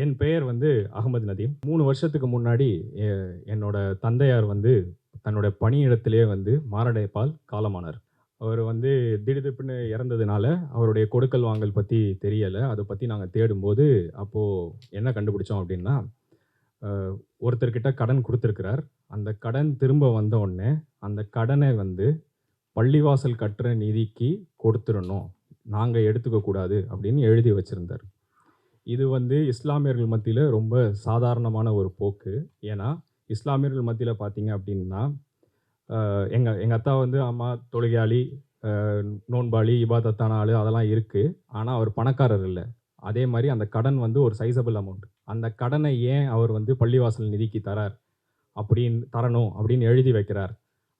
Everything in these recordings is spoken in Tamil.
என் பெயர் வந்து அகமது நதீம். மூணு வருஷத்துக்கு முன்னாடி என்னோட தந்தையார் வந்து தன்னோட பணியிடத்திலே வந்து மாரடைப்பால் காலமானார். அவர் வந்து திடுதிப்புன்னு இறந்ததுனால அவருடைய கொடுக்கல் வாங்கல் பற்றி தெரியலை. அதை பற்றி நாங்கள் தேடும்போது அப்போது என்ன கண்டுபிடிச்சோம் அப்படின்னா ஒருத்தர்கிட்ட கடன் கொடுத்துருக்கிறார். அந்த கடன் திரும்ப வந்த உடனே அந்த கடனை வந்து பள்ளிவாசல் கட்டுற நிதிக்கு கொடுத்துடணும். நாங்கள் எடுத்துக்கக்கூடாது அப்படின்னு எழுதி வச்சுருந்தார். இது வந்து இஸ்லாமியர்கள் மத்தியில் ரொம்ப சாதாரணமான ஒரு போக்கு. ஏன்னா இஸ்லாமியர்கள் மத்தியில் பார்த்தீங்க அப்படின்னா எங்கள் எங்கள் அத்தா வந்து அம்மா தொழுகையாளி நோன்பாளி இபாதத்தான ஆள் அதெல்லாம் இருக்குது ஆனால் அவர் பணக்காரர் இல்லை. அதே மாதிரி அந்த கடன் வந்து ஒரு சைஸபிள் அமௌண்ட் அந்த கடனை ஏன் அவர் வந்து பள்ளிவாசல் நிதிக்கு தரார்? அப்படின்னு தரணும் அப்படின்னு எழுதி வைக்கிறார்.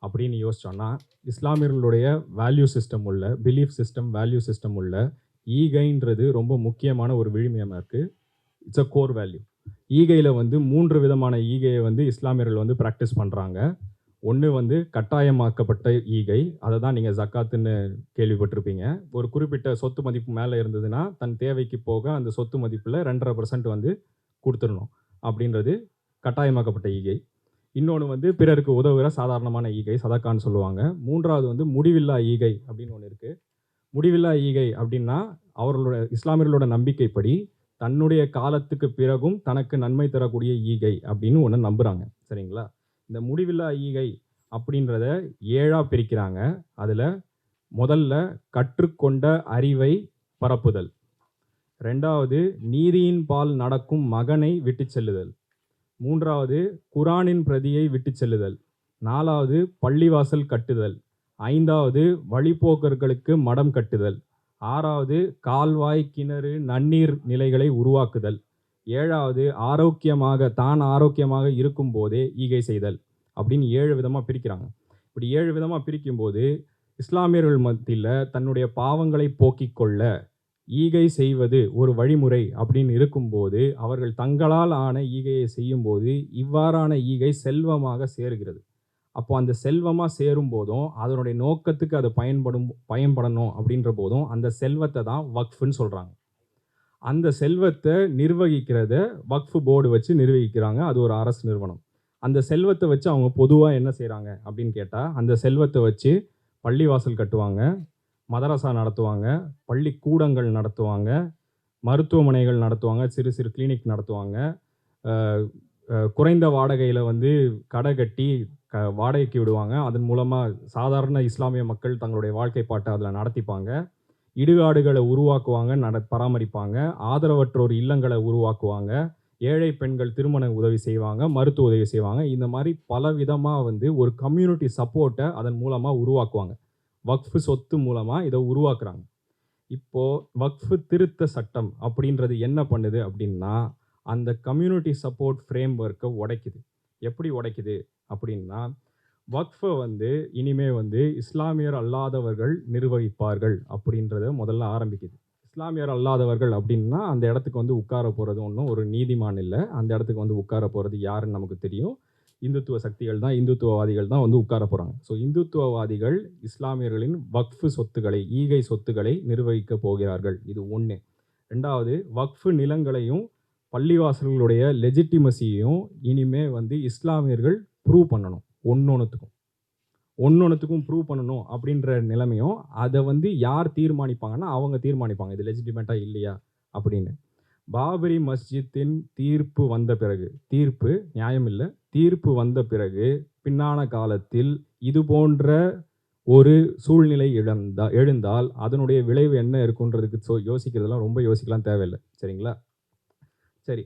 அப்படின்னு யோசிச்சோன்னா இஸ்லாமியர்களுடைய வேல்யூ சிஸ்டம் உள்ள பிலீஃப் சிஸ்டம் வேல்யூ சிஸ்டம் உள்ள ஈகைன்றது ரொம்ப முக்கியமான ஒரு விழுமியமாக இருக்குது இட்ஸ் அ கோர் வேல்யூ ஈகையில் வந்து மூன்று விதமான ஈகையை வந்து இஸ்லாமியர்கள் வந்து ப்ராக்டிஸ் பண்ணுறாங்க ஒன்று வந்து கட்டாயமாக்கப்பட்ட ஈகை. அதை தான் நீங்கள் ஜக்காத்துன்னு கேள்விப்பட்டிருப்பீங்க. ஒரு குறிப்பிட்ட சொத்து மதிப்பு மேலே இருந்ததுன்னா தன் தேவைக்கு போக அந்த சொத்து மதிப்பில் ரெண்டரை பர்சன்ட் வந்து கொடுத்துடணும். அப்படின்றது கட்டாயமாக்கப்பட்ட ஈகை. இன்னொன்று வந்து பிறருக்கு உதவுகிற சாதாரணமான ஈகை சதக்கான்னு சொல்லுவாங்க. மூன்றாவது வந்து முடிவில்லா ஈகை அப்படின்னு ஒன்று இருக்குது முடிவில்லா ஈகை அப்படின்னா அவர்களோட இஸ்லாமியர்களோட நம்பிக்கைப்படி தன்னுடைய காலத்துக்கு பிறகும் தனக்கு நன்மை தரக்கூடிய ஈகை அப்படின்னு ஒன்று நம்புகிறாங்க சரிங்களா? இந்த முடிவில்லா ஈகை அப்படின்றத ஏழாக பிரிக்கிறாங்க. அதில் முதல்ல கற்றுக்கொண்ட அறிவை பரப்புதல். ரெண்டாவது நீதியின் பால் நடக்கும் மகனை விட்டுச் செல்லுதல். மூன்றாவது குரானின் பிரதியை விட்டுச் செல்லுதல். நாலாவது பள்ளிவாசல் கட்டுதல். ஐந்தாவது வழிப்போக்கர்களுக்கு மடம் கட்டுதல். ஆறாவது கால்வாய் கிணறு நன்னீர் நிலைகளை உருவாக்குதல். ஏழாவது ஆரோக்கியமாக தான் ஆரோக்கியமாக இருக்கும்போதே ஈகை செய்தல் அப்படின்னு ஏழு விதமாக பிரிக்கிறாங்க. இப்படி ஏழு விதமாக பிரிக்கும்போது இஸ்லாமியர்கள் மத்தியில் தன்னுடைய பாவங்களை போக்கிக் கொள்ள ஈகை செய்வது ஒரு வழிமுறை அப்படின்னு இருக்கும்போது அவர்கள் தங்களால் ஆன ஈகையை செய்யும்போது இவ்வாறான ஈகை செல்வமாக சேருகிறது. அப்போ அந்த செல்வமாக சேரும் போதும் அதனுடைய நோக்கத்துக்கு அது பயன்படும் பயன்படணும் அப்படின்ற போதும் அந்த செல்வத்தை தான் வக்ஃப்னு சொல்கிறாங்க அந்த செல்வத்தை நிர்வகிக்கிறத வக்ஃபு போர்டு வச்சு நிர்வகிக்கிறாங்க. அது ஒரு அரசு நிறுவனம். அந்த செல்வத்தை வச்சு அவங்க பொதுவாக என்ன செய்கிறாங்க அப்படின்னு கேட்டால் அந்த செல்வத்தை வச்சு பள்ளிவாசல் கட்டுவாங்க மதரசா நடத்துவாங்க பள்ளிக்கூடங்கள் நடத்துவாங்க மருத்துவமனைகள் நடத்துவாங்க சிறு சிறு கிளினிக் நடத்துவாங்க. குறைந்த வாடகையில் வந்து கடை கட்டி க வாடகைக்கு விடுவாங்க. அதன் மூலமாக சாதாரண இஸ்லாமிய மக்கள் தங்களுடைய வாழ்க்கை பாட்டை அதில் நடத்திப்பாங்க. இடுகாடுகளை உருவாக்குவாங்க நட பராமரிப்பாங்க. ஆதரவற்றோர் இல்லங்களை உருவாக்குவாங்க. ஏழை பெண்கள் திருமண உதவி செய்வாங்க மருத்துவ உதவி செய்வாங்க. இந்த மாதிரி பல விதமாக வந்து ஒரு கம்யூனிட்டி சப்போர்ட்டை அதன் மூலமாக உருவாக்குவாங்க. வக்ஃபு சொத்து மூலமாக இதை உருவாக்குறாங்க. இப்போது வக்ஃபு திருத்த சட்டம் அப்படின்றது என்ன பண்ணுது அப்படின்னா அந்த கம்யூனிட்டி சப்போர்ட் ஃப்ரேம் ஒர்க்கை உடைக்குது. எப்படி உடைக்குது? அப்படின்னா வக்ஃபை வந்து இனிமே வந்து இஸ்லாமியர் அல்லாதவர்கள் நிர்வகிப்பார்கள் அப்படின்றத முதல்ல ஆரம்பிக்குது. இஸ்லாமியர் அல்லாதவர்கள் அப்படின்னா அந்த இடத்துக்கு வந்து உட்கார போகிறது ஒன்றும் ஒரு நீதிமான் இல்லை. அந்த இடத்துக்கு வந்து உட்கார போகிறது யாருன்னு நமக்கு தெரியும். இந்துத்துவ சக்திகள் தான் இந்துத்துவவாதிகள் தான் வந்து உட்கார போகிறாங்க ஸோ இந்துத்துவவாதிகள் இஸ்லாமியர்களின் வக்ஃபு சொத்துக்களை ஈகை சொத்துக்களை நிர்வகிக்க போகிறார்கள். இது ஒன்று ரெண்டாவது வக்ஃபு நிலங்களையும் பள்ளிவாசல்களுடைய லெஜிட்டிமசியையும் இனிமே வந்து இஸ்லாமியர்கள் ப்ரூவ் பண்ணணும். ஒன்று ஒன்றுத்துக்கும் ப்ரூவ் பண்ணணும் அப்படின்ற நிலைமையும் அதை வந்து யார் தீர்மானிப்பாங்கன்னா அவங்க தீர்மானிப்பாங்க. இது லெஜிட்டிமேட்டாக இல்லையா? அப்படின்னு. பாபரி மஸ்ஜித்தின் தீர்ப்பு வந்த பிறகு தீர்ப்பு நியாயம் இல்லை. தீர்ப்பு வந்த பிறகு பின்னான காலத்தில் இது போன்ற ஒரு சூழ்நிலை இழந்தா எழுந்தால் அதனுடைய விளைவு என்ன இருக்குன்றதுக்கு சோ யோசிக்கிறதெல்லாம் ரொம்ப யோசிக்கலாம் தேவையில்லை. சரிங்களா? சரி.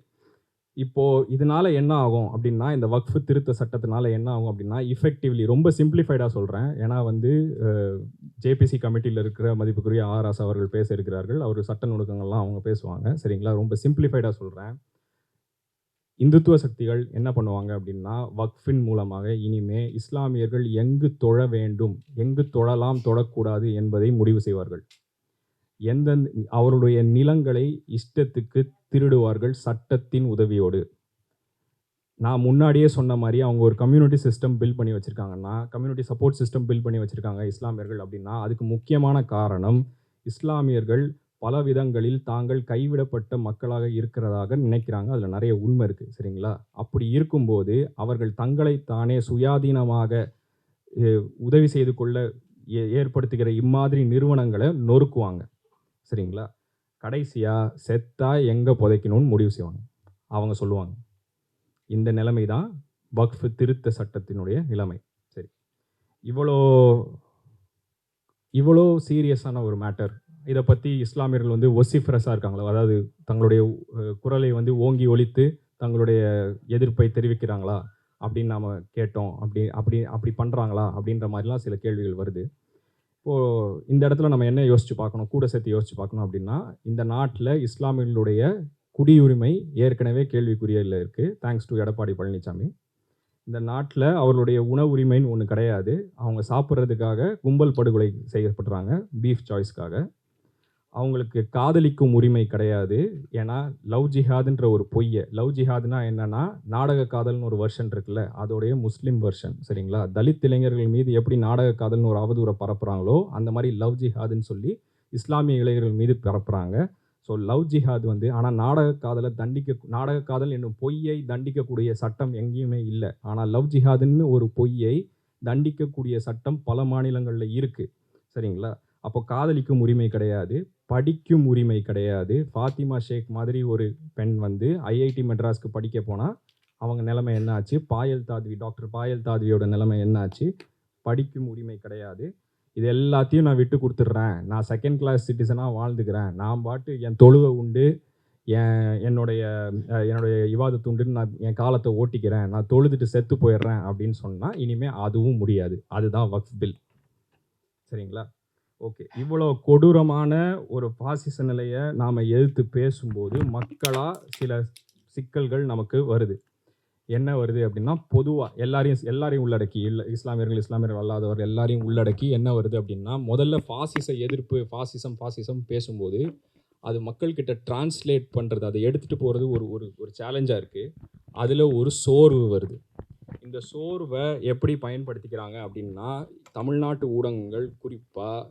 இப்போ இதனால என்ன ஆகும் அப்படின்னா இந்த வக்ஃபு திருத்த சட்டத்தினால என்ன ஆகும் அப்படின்னா இஃபெக்டிவ்லி ரொம்ப சிம்பிளிஃபைடாக சொல்கிறேன் ஏன்னா வந்து ஜேபிசி கமிட்டியில் இருக்கிற மதிப்புக்குரிய ஆர் ஆஸ் அவர்கள் பேச இருக்கிறார்கள். அவர் சட்ட நுணுக்கங்கள்லாம் அவங்க பேசுவாங்க. சரிங்களா? ரொம்ப சிம்பிளிஃபைடாக சொல்கிறேன் இந்துத்துவ சக்திகள் என்ன பண்ணுவாங்க அப்படின்னா வக்ஃபின் மூலமாக இனிமே இஸ்லாமியர்கள் எங்கு தொழ வேண்டும் எங்கு தொழலாம் தொழக்கூடாது என்பதை முடிவு செய்வார்கள். எந்தெந்த அவருடைய நிலங்களை இஷ்டத்துக்கு திருடுவார்கள் சட்டத்தின் உதவியோடு. நான் முன்னாடியே சொன்ன மாதிரி அவங்க ஒரு கம்யூனிட்டி சிஸ்டம் பில்ட் பண்ணி வச்சுருக்காங்கன்னா கம்யூனிட்டி சப்போர்ட் சிஸ்டம் பில்ட் பண்ணி வச்சுருக்காங்க இஸ்லாமியர்கள் அப்படின்னா அதுக்கு முக்கியமான காரணம் இஸ்லாமியர்கள் பல விதங்களில் தாங்கள் கைவிடப்பட்ட மக்களாக இருக்கிறதாக நினைக்கிறாங்க. அதில் நிறைய உண்மை இருக்குது சரிங்களா? அப்படி இருக்கும்போது அவர்கள் தங்களை தானே சுயாதீனமாக உதவி செய்து கொள்ள ஏ- ஏற்படுத்துகிற இம்மாதிரி நிறுவனங்களை நொறுக்குவாங்க. சரிங்களா? கடைசியாக செத்தாக எங்கே புதைக்கணும்னு முடிவு செய்வாங்க. அவங்க சொல்லுவாங்க இந்த நிலைமை தான் வக்ஃப் திருத்த சட்டத்தினுடைய நிலைமை. சரி. இவ்வளோ இவ்வளோ சீரியஸான ஒரு மேட்டர். இதை பற்றி இஸ்லாமியர்கள் வந்து ஒசிஃப்ரஸாக இருக்காங்களா? அதாவது தங்களுடைய குரலை வந்து ஓங்கி ஒழித்து தங்களுடைய எதிர்ப்பை தெரிவிக்கிறாங்களா? அப்படின்னு நாம் கேட்டோம். அப்படி அப்படி அப்படி பண்ணுறாங்களா அப்படின்ற மாதிரிலாம் சில கேள்விகள் வருது. இப்போது இந்த இடத்துல நம்ம என்ன யோசிச்சு பார்க்கணும்? கூட சேர்த்து யோசிச்சு பார்க்கணும் அப்படின்னா இந்த நாட்டில் இஸ்லாமியர்களுடைய குடியுரிமை ஏற்கனவே கேள்விக்குறியில் இருக்குது தேங்க்ஸ் டு எடப்பாடி பழனிசாமி இந்த நாட்டில் அவர்களுடைய உணவு உரிமைன்னு ஒன்று கிடையாது. அவங்க சாப்பிட்றதுக்காக கும்பல் படுகொலை செய்யப்படுறாங்க பீஃப் சாய்ஸ்க்காக அவங்களுக்கு காதலிக்கும் உரிமை கிடையாது. ஏன்னா லவ் ஜிஹாதுன்ற ஒரு பொய்யை. லவ் ஜிஹாதுனா என்னன்னா நாடக காதல்னு ஒரு வெர்ஷன் இருக்குல்ல அதோடைய முஸ்லீம் வெர்ஷன் சரிங்களா? தலித் இளைஞர்கள் மீது எப்படி நாடக காதல்னு ஒரு அவதூறை பரப்புகிறாங்களோ அந்த மாதிரி லவ் ஜிஹாதுன்னு சொல்லி இஸ்லாமிய இளைஞர்கள் மீது பரப்புகிறாங்க ஸோ லவ் ஜிஹாத் வந்து ஆனால் நாடக காதலை தண்டிக்க நாடக காதல் என்னும் பொய்யை தண்டிக்கக்கூடிய சட்டம் எங்கேயுமே இல்லை. ஆனால் லவ் ஜிஹாதுன்னு ஒரு பொய்யை தண்டிக்கக்கூடிய சட்டம் பல மாநிலங்களில் இருக்குது சரிங்களா? அப்போ காதலிக்கும் உரிமை கிடையாது. படிக்கும் உரிமை கிடையாது. ஃபாத்திமா ஷேக் மாதிரி ஒரு பெண் வந்து ஐஐடி மெட்ராஸ்க்கு படிக்க போனால் அவங்க நிலைமை என்ன ஆச்சு? பாயல் தாத்வி டாக்டர் பாயல் தாத்வியோட நிலைமை என்ன ஆச்சு? படிக்கும் உரிமை கிடையாது. இது எல்லாத்தையும் நான் விட்டு கொடுத்துட்றேன். நான் செகண்ட் கிளாஸ் சிட்டிசனாக வாழ்ந்துக்கிறேன். நான் பாட்டு என் தொழுவை உண்டு. என் என்னுடைய என்னுடைய இவாத துண்டுன்னு நான் என் காலத்தை ஓட்டிக்கிறேன். நான் தொழுதுட்டு செத்து போயிடுறேன் அப்படின்னு சொன்னால் இனிமேல் அதுவும் முடியாது. அதுதான் வக்ஃப் பில். சரிங்களா? ஓகே. இவ்வளோ கொடூரமான ஒரு பாசிச நிலையை நாம் எதிர்த்து பேசும்போது மக்களாக சில சிக்கல்கள் நமக்கு வருது. என்ன வருது அப்படின்னா பொதுவாக எல்லாரையும் எல்லாரையும் உள்ளடக்கி இல்லை இஸ்லாமியர்கள் இஸ்லாமியர்கள் அல்லாதவர் எல்லாரையும் உள்ளடக்கி என்ன வருது அப்படின்னா முதல்ல பாசிச எதிர்ப்பு பாசிசம் பாசிசம் பேசும்போது அது மக்கள்கிட்ட டிரான்ஸ்லேட் பண்ணுறது அதை எடுத்துகிட்டு போகிறது ஒரு ஒரு ஒரு சேலஞ்சாக இருக்குது அதில் ஒரு சோர்வு வருது. இந்த சோர்வை எப்படி பயன்படுத்திக்கிறாங்க அப்படின்னா தமிழ்நாட்டு ஊடகங்கள் குறிப்பாக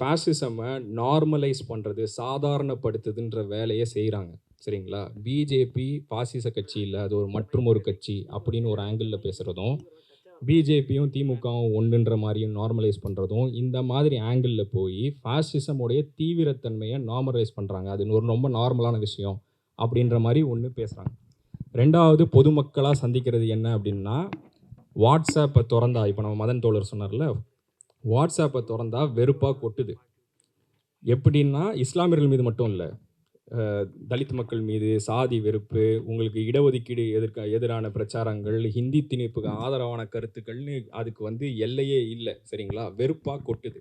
ஃபேசிசமை நார்மலைஸ் பண்ணுறது சாதாரணப்படுத்துதுன்ற வேலையை செய்கிறாங்க சரிங்களா? பிஜேபி பாசிச கட்சி இல்லை அது ஒரு மற்றும் ஒரு கட்சி அப்படின்னு ஒரு ஆங்கிளில் பேசுகிறதும் பிஜேபியும் திமுகவும் ஒன்றுன்ற மாதிரியும் நார்மலைஸ் பண்ணுறதும் இந்த மாதிரி ஆங்கிளில் போய் ஃபாசிசமுடைய தீவிரத்தன்மையை நார்மலைஸ் பண்ணுறாங்க அது ஒரு ரொம்ப நார்மலான விஷயம் அப்படின்ற மாதிரி ஒன்று பேசுகிறாங்க ரெண்டாவது பொதுமக்களாக சந்திக்கிறது என்ன அப்படின்னா வாட்ஸ்அப்பை திறந்தா இப்போ நம்ம மதன் தோழர் சொன்னார்ல வாட்ஸ்அப்பை திறந்தா வெறுப்பாக கொட்டுது. எப்படின்னா இஸ்லாமியர்கள் மீது மட்டும் இல்லை தலித் மக்கள் மீது சாதி வெறுப்பு உங்களுக்கு இடஒதுக்கீடு எதிர்க்க எதிரான பிரச்சாரங்கள் ஹிந்தி திணிப்புக்கு ஆதரவான கருத்துக்கள்னு அதுக்கு வந்து எல்லையே இல்லை சரிங்களா? வெறுப்பாக கொட்டுது.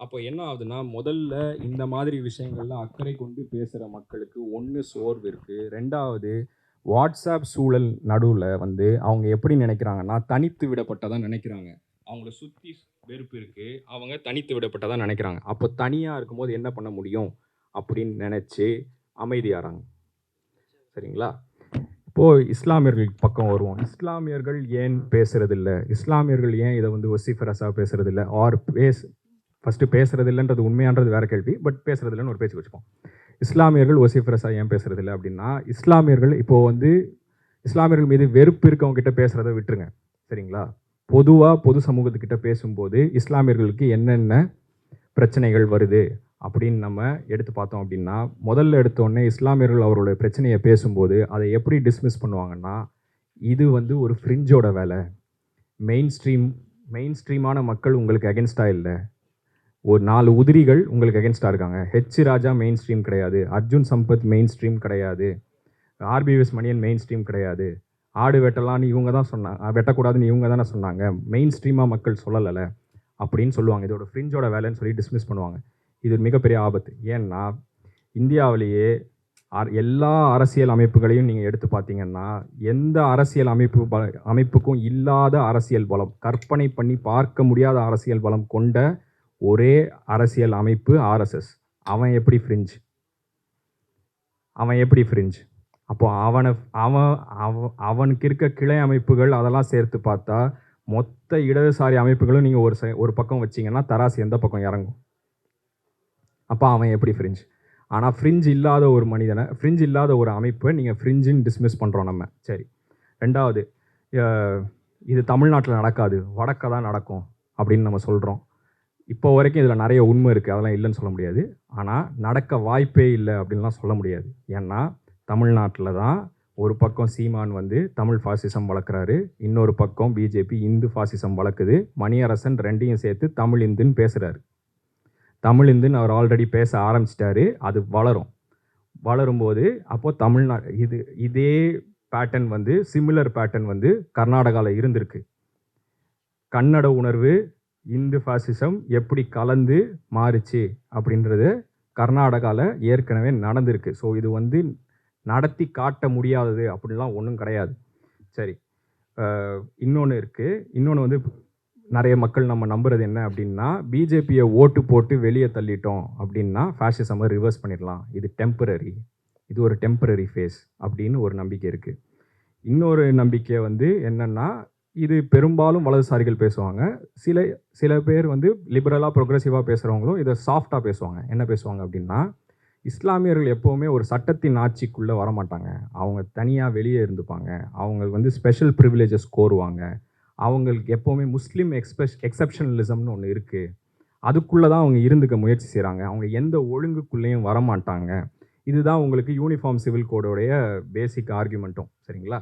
அப்போ என்ன ஆகுதுன்னா முதல்ல இந்த மாதிரி விஷயங்கள்ல அக்கறை கொண்டு பேசுகிற மக்களுக்கு ஒன்று சோர்வு இருக்குது ரெண்டாவது வாட்ஸ்அப் சூழல் நடுவில் வந்து அவங்க எப்படி நினைக்கிறாங்கன்னா தனித்து விடப்பட்டதாக நினைக்கிறாங்க. அவங்கள சுற்றி வெறுப்பு இருக்குது அவங்க தனித்து விடப்பட்டதாக நினைக்கிறாங்க. அப்போ தனியாக இருக்கும்போது என்ன பண்ண முடியும்? அப்படின்னு நினச்சி அமைதியாகிறாங்க சரிங்களா? இப்போது இஸ்லாமியர்கள் பக்கம் வருவோம். இஸ்லாமியர்கள் ஏன் பேசுகிறதில்ல இஸ்லாமியர்கள் ஏன் இதை வந்து ஒசிஃபரஸாக பேசுறதில்ல? ஆர் பேஸ் ஃபஸ்ட்டு பேசுகிறதில்லன்றது உண்மையான்றது வேற கேள்வி. பட் பேசுகிறதில்லன்னு ஒரு பேச்சு வச்சுப்போம். இஸ்லாமியர்கள் ஒசிஃபரஸாக ஏன் பேசுகிறதில்ல அப்படின்னா இஸ்லாமியர்கள் இப்போது வந்து இஸ்லாமியர்கள் மீது வெறுப்பு இருக்கவங்க கிட்ட பேசுகிறத விட்டுருங்க. சரிங்களா? பொதுவாக பொது சமூகத்துக்கிட்ட பேசும்போது இஸ்லாமியர்களுக்கு என்னென்ன பிரச்சனைகள் வருது அப்படின்னு நம்ம எடுத்து பார்த்தோம் அப்படின்னா முதல்ல எடுத்தோடனே இஸ்லாமியர்கள் அவருடைய பிரச்சனையை பேசும்போது அதை எப்படி டிஸ்மிஸ் பண்ணுவாங்கன்னா இது வந்து ஒரு ஃப்ரிஞ்சோட வேலை. மெயின் ஸ்ட்ரீம் மெயின் ஸ்ட்ரீமான மக்கள் உங்களுக்கு அகென்ஸ்டாக இல்லை. ஒரு நாலு உதிரிகள் உங்களுக்கு அகென்ஸ்டாக இருக்காங்க. ஹெச் ராஜா மெயின் ஸ்ட்ரீம் கிடையாது. அர்ஜுன் சம்பத் மெயின் ஸ்ட்ரீம் கிடையாது ஆர்பிஎஸ் மணியன் மெயின் ஸ்ட்ரீம் கிடையாது. ஆடு வெட்டலாம்னு இவங்க தான் சொன்னாங்க வெட்டக்கூடாதுன்னு இவங்க தானே சொன்னாங்க. மெயின் ஸ்ட்ரீமாக மக்கள் சொல்லலை அப்படின்னு சொல்லுவாங்க. இதோட ஃப்ரிஞ்சோட வேலைன்னு சொல்லி டிஸ்மிஸ் பண்ணுவாங்க. இது ஒரு மிகப்பெரிய ஆபத்து. ஏன்னா இந்தியாவிலேயே எல்லா அரசியல் அமைப்புகளையும் நீங்கள் எடுத்து பார்த்தீங்கன்னா எந்த அரசியல் அமைப்பு ப அமைப்புக்கும் இல்லாத அரசியல் பலம் கற்பனை பண்ணி பார்க்க முடியாத அரசியல் பலம் கொண்ட ஒரே அரசியல் அமைப்பு ஆர்எஸ்எஸ் அவன் எப்படி ஃப்ரிஞ்ச் அவன் எப்படி ஃப்ரிஞ்ச் அப்போ அவனை அவன் அவ அவனுக்கு இருக்க கிளை அமைப்புகள் அதெல்லாம் சேர்த்து பார்த்தா மொத்த இடதுசாரி அமைப்புகளும் நீங்கள் ஒரு ஒரு பக்கம் வச்சிங்கன்னா தராசு எந்த பக்கம் இறங்கும்? அப்போ அவன் எப்படி ஃப்ரிஞ்ச் ஆனால் ஃப்ரிஞ்ச் இல்லாத ஒரு மனிதனை ஃப்ரிஞ்ச் இல்லாத ஒரு அமைப்பை நீங்கள் ஃப்ரிஞ்சுன்னு டிஸ்மிஸ் பண்ணுறோம் நம்ம. சரி. ரெண்டாவது இது தமிழ்நாட்டில் நடக்காது. வடக்க தான் நடக்கும் அப்படின்னு நம்ம சொல்கிறோம் இப்போ வரைக்கும் இதில் நிறைய உண்மை இருக்குது அதெல்லாம் இல்லைன்னு சொல்ல முடியாது. ஆனால் நடக்க வாய்ப்பே இல்லை அப்படின்லாம் சொல்ல முடியாது. ஏன்னா தமிழ்நாட்டில் தான் ஒரு பக்கம் சீமான் வந்து தமிழ் ஃபாசிசம் வளர்க்குறாரு இன்னொரு பக்கம் பிஜேபி இந்து ஃபாசிசம் வளர்க்குது மணியரசன் ரெண்டையும் சேர்த்து தமிழ் இந்துன்னு பேசுகிறாரு தமிழ் இந்துன்னு அவர் ஆல்ரெடி பேச ஆரம்பிச்சிட்டாரு அது வளரும். வளரும்போது அப்போது தமிழ்நா இது இதே பேட்டர்ன் வந்து சிமிலர் பேட்டர்ன் வந்து கர்நாடகாவில் இருந்திருக்கு. கன்னட உணர்வு இந்து ஃபாசிசம் எப்படி கலந்து மாறுச்சு அப்படின்றது கர்நாடகாவில் ஏற்கனவே நடந்திருக்கு. ஸோ இது வந்து நடத்தி காட்ட முடியாதது அப்படிலாம் ஒன்றும் கிடையாது. சரி. இன்னொன்று இருக்குது இன்னொன்று வந்து நிறைய மக்கள் நம்ம நம்புறது என்ன அப்படின்னா பிஜேபியை ஓட்டு போட்டு வெளியே தள்ளிட்டோம் அப்படின்னா ஃபேஷிசமை ரிவர்ஸ் பண்ணிடலாம். இது டெம்பரரி இது ஒரு டெம்பரரி ஃபேஸ் அப்படின்னு ஒரு நம்பிக்கை இருக்குது இன்னொரு நம்பிக்கை வந்து என்னென்னா இது பெரும்பாலும் வலதுசாரிகள் பேசுவாங்க. சில சில பேர் வந்து லிபரலாக ப்ரொக்ரெசிவாக பேசுகிறவங்களும் இதை சாஃப்டாக பேசுவாங்க. என்ன பேசுவாங்க அப்படின்னா இஸ்லாமியர்கள் எப்போவுமே ஒரு சட்டத்தின் ஆட்சிக்குள்ளே வரமாட்டாங்க. அவங்க தனியாக வெளியே இருந்துப்பாங்க. அவங்க வந்து ஸ்பெஷல் ப்ரிவிலேஜஸ் கோருவாங்க. அவங்களுக்கு எப்போவுமே முஸ்லீம் எக்ஸ்பெஷ் எக்ஸப்ஷனலிசம்னு ஒன்று இருக்குது அதுக்குள்ளே தான் அவங்க இருந்துக்க முயற்சி செய்கிறாங்க அவங்க எந்த ஒழுங்குக்குள்ளேயும் வரமாட்டாங்க. இதுதான் உங்களுக்கு யூனிஃபார்ம் சிவில் கோடோடைய பேசிக் ஆர்குமெண்ட்டும் சரிங்களா?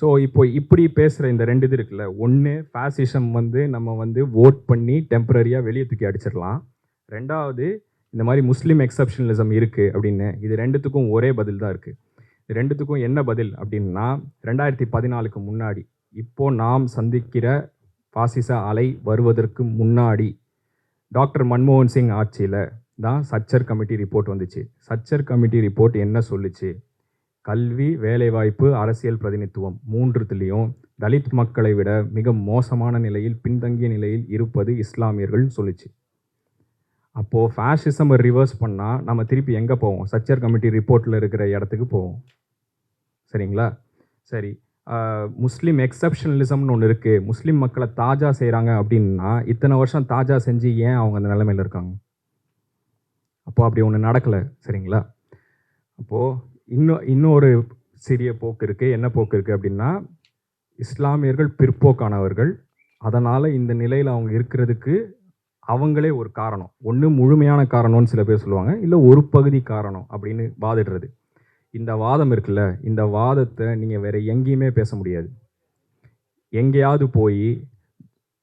ஸோ இப்போ இப்படி பேசுகிற இந்த ரெண்டு இது இருக்குல்ல. ஒன்று ஃபேசிசம் வந்து நம்ம வந்து ஓட் பண்ணி டெம்பரரியாக வெளியே தூக்கி அடிச்சிடலாம். ரெண்டாவது இந்த மாதிரி முஸ்லீம் எக்ஸப்ஷனலிசம் இருக்குது அப்படின்னு இது ரெண்டுத்துக்கும் ஒரே பதில் தான் இருக்குது இது ரெண்டுத்துக்கும் என்ன பதில் அப்படின்னா ரெண்டாயிரத்தி பதினாலுக்கு முன்னாடி இப்போ நாம் சந்திக்கிற பாசிச அலை வருவதற்கு முன்னாடி டாக்டர் மன்மோகன் சிங் ஆட்சியில் தான் சச்சர் கமிட்டி ரிப்போர்ட் வந்துச்சு. சச்சர் கமிட்டி ரிப்போர்ட் என்ன சொல்லுச்சு? கல்வி வேலைவாய்ப்பு அரசியல் பிரதிநிதித்துவம் மூன்றுத்துலேயும் தலித் மக்களை விட மிக மோசமான நிலையில் பின்தங்கிய நிலையில் இருப்பது இஸ்லாமியர்கள்னு சொல்லுச்சு. அப்போது ஃபேஷிசமை ரிவர்ஸ் பண்ணால் நம்ம திருப்பி எங்கே போவோம்? சச்சர் கமிட்டி ரிப்போர்ட்டில் இருக்கிற இடத்துக்கு போவோம். சரிங்களா? சரி. முஸ்லீம் எக்ஸப்ஷனலிசம்னு ஒன்று இருக்குது முஸ்லீம் மக்களை தாஜா செய்கிறாங்க அப்படின்னா இத்தனை வருஷம் தாஜா செஞ்சு ஏன் அவங்க அந்த நிலைமையில் இருக்காங்க? அப்போது அப்படி ஒன்று நடக்கலை. சரிங்களா? அப்போது இன்னும் இன்னொரு சிறிய போக்கு இருக்குது என்ன போக்கு இருக்குது அப்படின்னா இஸ்லாமியர்கள் பிற்போக்கானவர்கள். அதனால் இந்த நிலையில் அவங்க இருக்கிறதுக்கு அவங்களே ஒரு காரணம். ஒன்று முழுமையான காரணம்னு சில பேர் சொல்லுவாங்க. இல்லை ஒரு பகுதி காரணம் அப்படின்னு வாதிடுறது. இந்த வாதம் இருக்குல்ல இந்த வாதத்தை நீங்கள் வேறு எங்கேயுமே பேச முடியாது. எங்கேயாவது போய்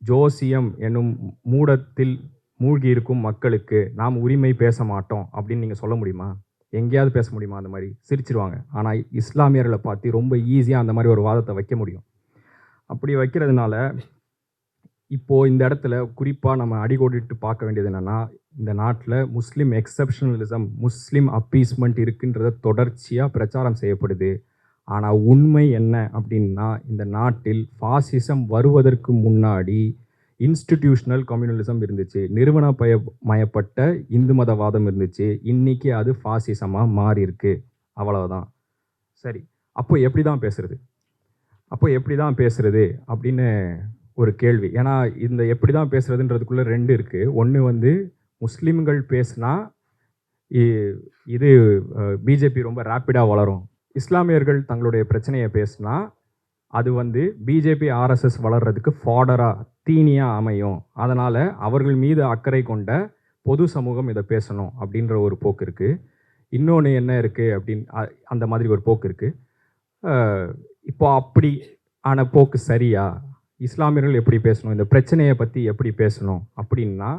ஜோசியம் என்னும் மூடத்தில் மூழ்கி இருக்கும் மக்களுக்கு நாம் உரிமை பேச மாட்டோம் அப்படின்னு நீங்கள் சொல்ல முடியுமா? எங்கேயாவது பேச முடியுமா அந்த மாதிரி? சிரிச்சிருவாங்க. ஆனால் இஸ்லாமியர்களை பார்த்து ரொம்ப ஈஸியாக அந்த மாதிரி ஒரு வாதத்தை வைக்க முடியும். அப்படி வைக்கிறதுனால இப்போது இந்த இடத்துல குறிப்பாக நம்ம அடிகோடிட்டு பார்க்க வேண்டியது என்னென்னா இந்த நாட்டில் முஸ்லீம் எக்ஸப்ஷனலிசம் முஸ்லீம் அப்பீஸ்மெண்ட் இருக்குன்றத தொடர்ச்சியாக பிரச்சாரம் செய்யப்படுது. ஆனால் உண்மை என்ன அப்படின்னா இந்த நாட்டில் ஃபாசிசம் வருவதற்கு முன்னாடி இன்ஸ்டிடியூஷனல் கம்யூனலிசம் இருந்துச்சு. நிறுவன பய மயப்பட்ட இந்து மதவாதம் இருந்துச்சு. இன்றைக்கி அது ஃபாசிசமாக மாறி இருக்கு. அவ்வளவுதான். சரி. அப்போ எப்படி தான் பேசுறது? அப்போ எப்படி தான் பேசுகிறது அப்படின்னு ஒரு கேள்வி. ஏன்னா இந்த எப்படி தான் பேசுகிறதுன்றதுக்குள்ளே ரெண்டு இருக்குது ஒன்று வந்து முஸ்லீம்கள் பேசுனா இது பிஜேபி ரொம்ப ரேப்பிடாக வளரும். இஸ்லாமியர்கள் தங்களுடைய பிரச்சனையை பேசுனா அது வந்து பிஜேபி ஆர்எஸ்எஸ் வளர்றதுக்கு ஃபாடராக தீனியாக அமையும். அதனால் அவர்கள் மீது அக்கறை கொண்ட பொது சமூகம் இதை பேசணும் அப்படின்ற ஒரு போக்கு இருக்குது இன்னொன்று என்ன இருக்குது அப்படின்னு அந்த மாதிரி ஒரு போக்கு இருக்குது இப்போ அப்படி ஆன போக்கு சரியா? இஸ்லாமியர்கள் எப்படி பேசணும்? இந்த பிரச்சனையை பற்றி எப்படி பேசணும்? அப்படின்னா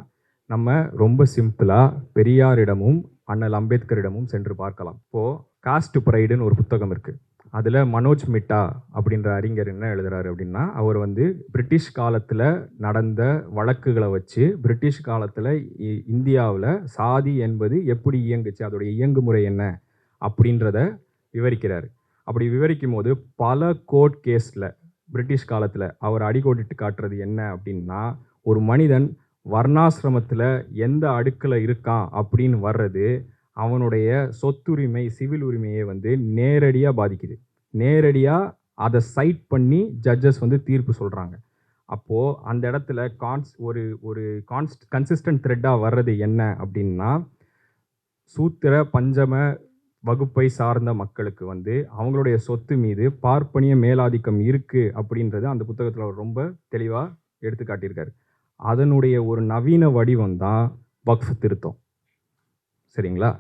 நம்ம ரொம்ப சிம்பிளாக பெரியாரிடமும் அண்ணல் அம்பேத்கரிடமும் சென்று பார்க்கலாம். இப்போது காஸ்ட் ப்ரைடுன்னு ஒரு புத்தகம் இருக்குது அதில் மனோஜ் மிட்டா அப்படின்ற அறிஞர் என்ன எழுதுறாரு அப்படின்னா அவர் வந்து பிரிட்டிஷ் காலத்தில் நடந்த வழக்குகளை வச்சு பிரிட்டிஷ் காலத்தில் இந்தியாவில் சாதி என்பது எப்படி இயங்குச்சு அதோடைய இயங்குமுறை என்ன அப்படின்றத விவரிக்கிறார். அப்படி விவரிக்கும் போது பல கோர்ட் கேஸில் பிரிட்டிஷ் காலத்தில் அவர் அடிக்கோடிட்டு காட்டுறது என்ன அப்படின்னா ஒரு மனிதன் வர்ணாசிரமத்தில் எந்த அடுக்கில் இருக்கான் அப்படின்னு வர்றது அவனுடைய சொத்துரிமை சிவில் உரிமையை வந்து நேரடியாக பாதிக்குது. நேரடியாக அதை சைட் பண்ணி ஜட்ஜஸ் வந்து தீர்ப்பு சொல்கிறாங்க அப்போது அந்த இடத்துல கான்ஸ் ஒரு ஒரு கான்ஸ்ட் கன்சிஸ்டன்ட் த்ரெட்டாக வர்றது என்ன அப்படின்னா சூத்திர பஞ்சம வகுப்பை சார்ந்த மக்களுக்கு வந்து அவங்களுடைய சொத்து மீது பார்ப்பனிய மேலாதிக்கம் இருக்குது அப்படின்றது அந்த புத்தகத்தில் அவர் ரொம்ப தெளிவாக எடுத்து காட்டியிருக்காரு. அதனுடைய ஒரு நவீன வடிவம் தான் வக்ஃப் திருத்தம். சரிங்களா?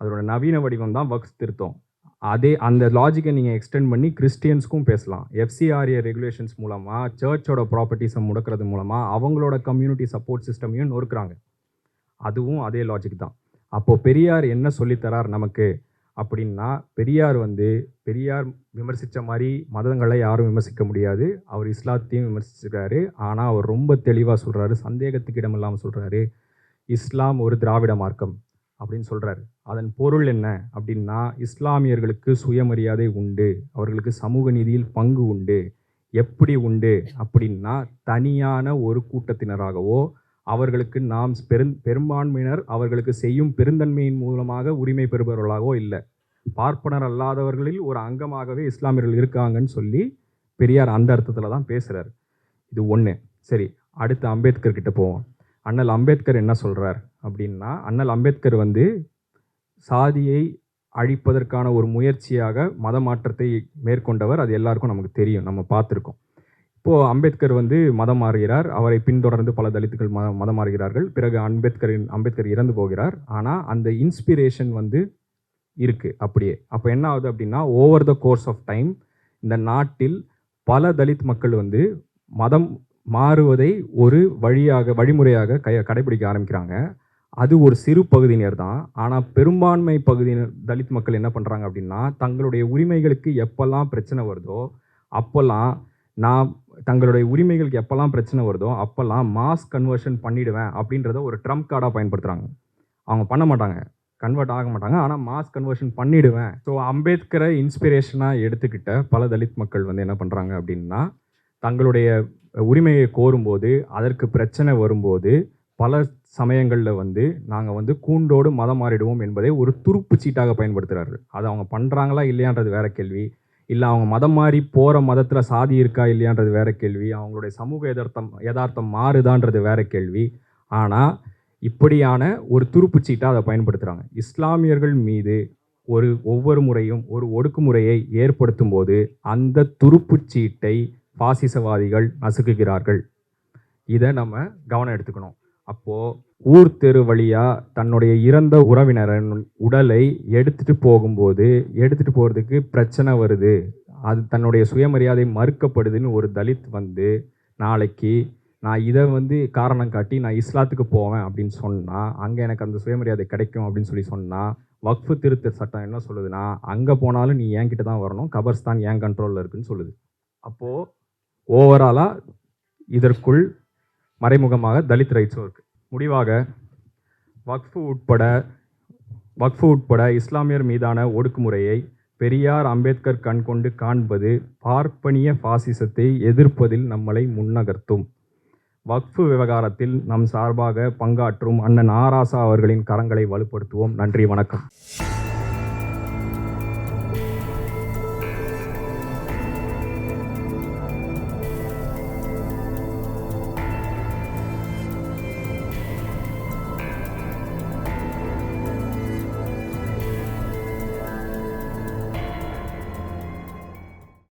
அதோட நவீன வடிவம் தான் வக்ஃப் திருத்தம். அதே அந்த லாஜிக்கை நீங்கள் எக்ஸ்டெண்ட் பண்ணி கிறிஸ்டியன்ஸ்க்கும் பேசலாம். எஃப்சிஆர்ஏ ரெகுலேஷன்ஸ் மூலமாக சர்ச்சோட ப்ராப்பர்ட்டிஸை முடக்கிறது மூலமாக அவங்களோட கம்யூனிட்டி சப்போர்ட் சிஸ்டமையும் நொறுக்கிறாங்க. அதுவும் அதே லாஜிக் தான். அப்போது பெரியார் என்ன சொல்லித்தரார் நமக்கு? அப்படின்னா பெரியார் வந்து பெரியார் விமர்சித்த மாதிரி மதங்களை யாரும் விமர்சிக்க முடியாது. அவர் இஸ்லாத்தையும் விமர்சிச்சிருக்காரு. ஆனால் அவர் ரொம்ப தெளிவாக சொல்கிறாரு சந்தேகத்துக்கு இடமில்லாமல் சொல்கிறாரு இஸ்லாம் ஒரு திராவிட மார்க்கம் அப்படின்னு சொல்கிறாரு அதன் பொருள் என்ன அப்படின்னா இஸ்லாமியர்களுக்கு சுயமரியாதை உண்டு. அவர்களுக்கு சமூக நீதியில் பங்கு உண்டு. எப்படி உண்டு அப்படின்னா தனியான ஒரு கூட்டத்தினராகவோ அவர்களுக்கு நாம் பெரும் பெரும்பான்மையினர் அவர்களுக்கு செய்யும் பெருந்தன்மையின் மூலமாக உரிமை பெறுபவர்களாகவோ இல்லை. பார்ப்பனர் அல்லாதவர்களில் ஒரு அங்கமாகவே இஸ்லாமியர்கள் இருக்காங்கன்னு சொல்லி பெரியார் அந்த அர்த்தத்தில் தான் பேசுகிறார் இது ஒன்று சரி அடுத்து அம்பேத்கர் கிட்ட போவோம். அண்ணல் அம்பேத்கர் என்ன சொல்கிறார் அப்படின்னா அண்ணல் அம்பேத்கர் வந்து சாதியை அழிப்பதற்கான ஒரு முயற்சியாக மத மாற்றத்தை மேற்கொண்டவர். அது எல்லாருக்கும் நமக்கு தெரியும். நம்ம பார்த்துருக்கோம். இப்போது அம்பேத்கர் வந்து மதம் மாறுகிறார். அவரை பின்தொடர்ந்து பல தலித்துகள் மத மதம் மாறுகிறார்கள். பிறகு அம்பேத்கரின் அம்பேத்கர் இறந்து போகிறார். ஆனால் அந்த இன்ஸ்பிரேஷன் வந்து இருக்குது அப்படியே. அப்போ என்ன ஆகுது அப்படின்னா over the course of time இந்த நாட்டில் பல தலித் மக்கள் வந்து மதம் மாறுவதை ஒரு வழியாக வழிமுறையாக கை கடைபிடிக்க ஆரம்பிக்கிறாங்க. அது ஒரு சிறு பகுதியினர் தான். ஆனால் பெரும்பான்மை பகுதியினர் தலித் மக்கள் என்ன பண்ணுறாங்க அப்படின்னா தங்களுடைய உரிமைகளுக்கு எப்போல்லாம் பிரச்சனை வருதோ அப்போல்லாம் நான் தங்களுடைய உரிமைகளுக்கு எப்போல்லாம் பிரச்சனை வருதோ அப்போல்லாம் மாஸ் கன்வர்ஷன் பண்ணிடுவேன் அப்படின்றத ஒரு ட்ரம்ப் கார்டாக பயன்படுத்துகிறாங்க அவங்க பண்ண மாட்டாங்க. கன்வெர்ட் ஆக மாட்டாங்க. ஆனால் மாஸ் கன்வர்ஷன் பண்ணிடுவேன். ஸோ அம்பேத்கரை இன்ஸ்பிரேஷனாக எடுத்துக்கிட்ட பல தலித் மக்கள் வந்து என்ன பண்ணுறாங்க அப்படின்னா தங்களுடைய உரிமையை கோரும்போது அதற்கு பிரச்சனை வரும்போது பல சமயங்களில் வந்து நாங்கள் வந்து கூண்டோடு மதம் மாறிடுவோம் என்பதை ஒரு துருப்பு சீட்டாக பயன்படுத்துகிறார்கள் அது அவங்க பண்ணுறாங்களா இல்லையான்றது வேற கேள்வி. இல்லை அவங்க மதம் மாறி போகிற மதத்தில் சாதி இருக்கா இல்லையான்றது வேற கேள்வி. அவங்களுடைய சமூக எதார்த்தம் யதார்த்தம் மாறுதான்றது வேற கேள்வி. ஆனால் இப்படியான ஒரு துருப்புச்சீட்டாக அதை பயன்படுத்துகிறாங்க இஸ்லாமியர்கள் மீது ஒரு ஒவ்வொரு முறையும் ஒரு ஒடுக்குமுறையை ஏற்படுத்தும் போது அந்த துருப்புச்சீட்டை பாசிசவாதிகள் நசுக்குகிறார்கள். இதை நம்ம கவனம் எடுத்துக்கணும். அப்போது ஊர் தெரு வழியாக தன்னுடைய இறந்த உறவினரின் உடலை எடுத்துட்டு போகும்போது எடுத்துட்டு போகிறதுக்கு பிரச்சனை வருது. அது தன்னுடைய சுயமரியாதை மறுக்கப்படுதுன்னு ஒரு தலித் வந்து நாளைக்கு நான் இதை வந்து காரணம் காட்டி நான் இஸ்லாத்துக்கு போவேன் அப்படின்னு சொன்னால் அங்கே எனக்கு அந்த சுயமரியாதை கிடைக்கும் அப்படின்னு சொல்லி சொன்னால் வக்ஃபு திருத்த சட்டம் என்ன சொல்லுதுன்னா அங்கே போனாலும் நீ என்கிட்ட தான் வரணும் கபர்ஸ்தான் என் கண்ட்ரோலில் இருக்குன்னு சொல்லுது. அப்போது ஓவராலாக இதற்குள் மறைமுகமாக தலித் ரைட்ஸும் இருக்குது முடிவாக வக்ஃபு உட்பட வக்ஃபு உட்பட இஸ்லாமியர் மீதான ஒடுக்குமுறையை பெரியார் அம்பேத்கர் கண்கொண்டு காண்பது பார்ப்பனிய பாசிசத்தை எதிர்ப்பதில் நம்மளை முன்னகர்த்தும். வக்ஃபு விவகாரத்தில் நம் சார்பாக பங்காற்றும் அண்ணன் ஆராசா அவர்களின் கரங்களை வலுப்படுத்துவோம். நன்றி வணக்கம்.